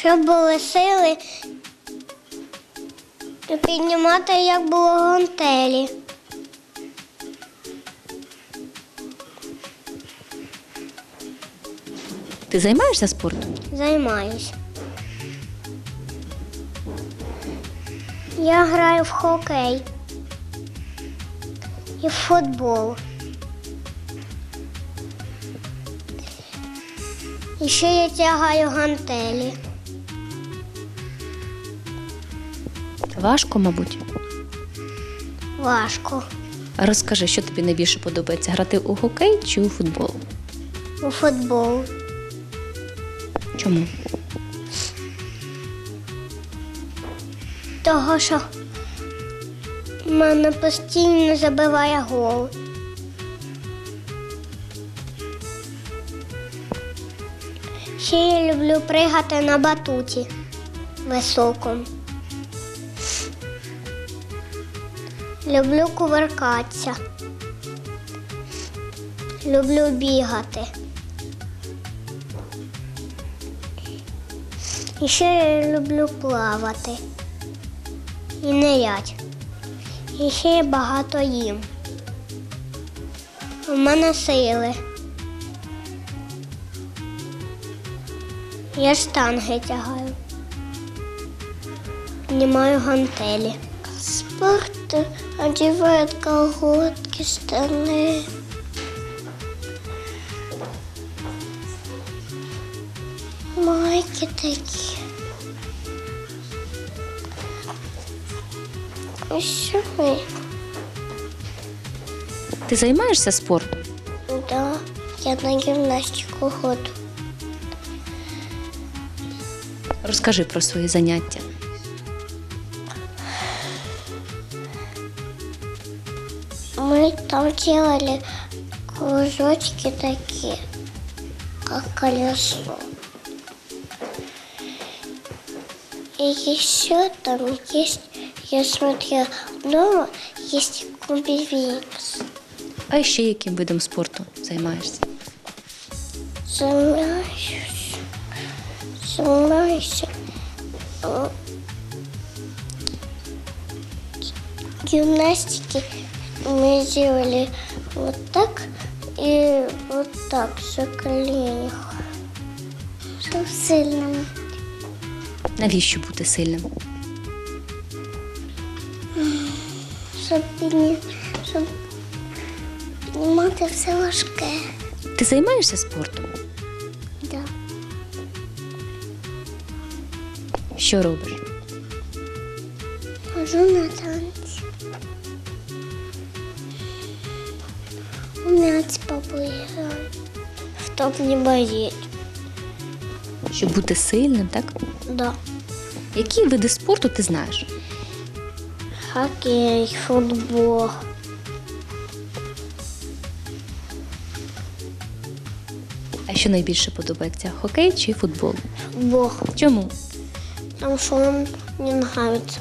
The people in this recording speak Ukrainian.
Щоб були сили піднімати, як було гантелі. Ти займаєшся спортом? Займаюсь. Я граю в хокей і в футбол. І ще я тягаю гантелі. Важко, мабуть. Важко. Розкажи, що тобі найбільше подобається грати у хокей чи у футбол? У футбол. Чому? Того, що мене постійно забиває гол. Ще я люблю пригати на батуті високому. Люблю кувыркатися. Люблю бігати. І ще я люблю плавати і нирять. І ще я багато їм. У мене сили. Я штанги тягаю. Піднімаю гантелі. Спорт одівають колготки, штани. Майки такі. І що ми? Ти займаєшся спортом? Да, я на гімнастику ходжу. Розкажи про свої заняття. Мы там делали кружочки такие, как колесо. И еще там есть, я смотрела, дома есть кубивикс. А ще яким видом спорту займаєшся? Занимаюсь, занимаюсь э, гимнастики. Мы делали вот так и вот так за коленях. Чтоб сильно. Навіщо бути сильним? Щоб, підні... щоб піднімати все важке. Ти займаєшся спортом? Да. Що робиш? Хожу на танці. Мяч побігаю. Чтоб не болеть. Щоб бути сильним, так? Да. Які види спорту ти знаєш? Хоккей, футбол. А що найбільше подобається? Хокей чи футбол? Футбол. Чому? Потому что он мне нравится.